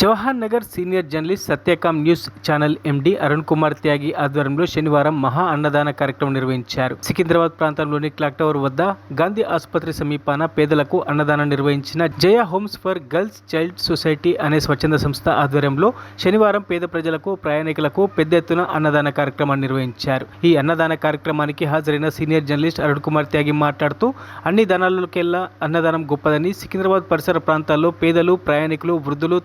Jawahar Nagar senior journalist Satyakam news channel MD Arun Kumar Tyagi ఆధ్వర్యంలో శనివారం మహా అన్నదాన కార్యక్రమం నిర్వహించారు. సికింద్రాబాద్ ప్రాంతంలోని క్లాక్ టవర్ వద్ద గాంధీ ఆసుపత్రి సమీపాన పేదలకు అన్నదానం నిర్వహించిన Jaya homes for girls child society అనే స్వచ్ఛంద సంస్థ ఆధ్వర్యంలో శనివారం పేద ప్రజలకు ప్రయాణికులకు పెద్ద ఎత్తున అన్నదాన కార్యక్రమాన్ని నిర్వహించారు. ఈ అన్నదాన కార్యక్రమానికి హాజరైన సీనియర్ జర్నలిస్ట్ అరుణ్ కుమార్ త్యాగి మాట్లాడుతూ అన్ని దానాలకెల్లా అన్నదానం గొప్పదని సికింద్రాబాద్ పరిసర ప్రాంతాల్లో పేదలు ప్రయాణికులు వృద్ధులు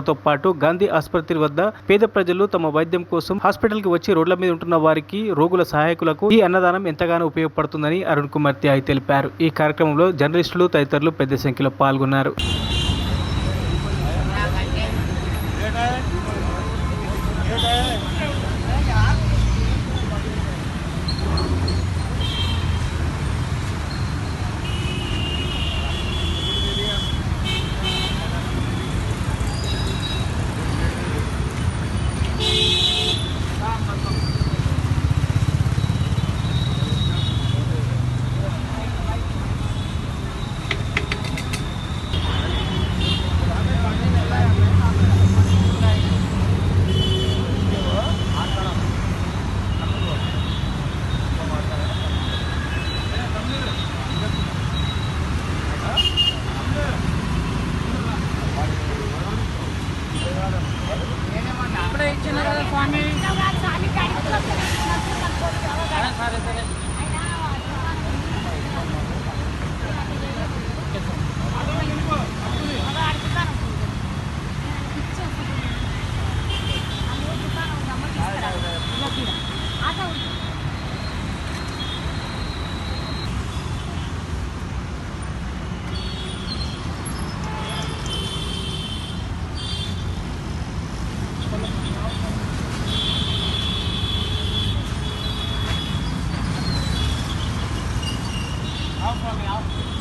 తదితరులతో పాటు గాంధీ ఆసుపత్రి వద్ద పేద ప్రజలు తమ వైద్యం కోసం హాస్పిటల్కి వచ్చి రోడ్ల మీద ఉంటున్న వారికి రోగుల సహాయకులకు ఈ అన్నదానం ఎంతగానో ఉపయోగపడుతుందని అరుణ్ కుమార్ త్యాగి తెలిపారు. ఈ కార్యక్రమంలో జర్నలిస్టులు తదితరులు పెద్ద సంఖ్యలో పాల్గొన్నారు. I'll throw me out.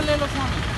Hallelujah.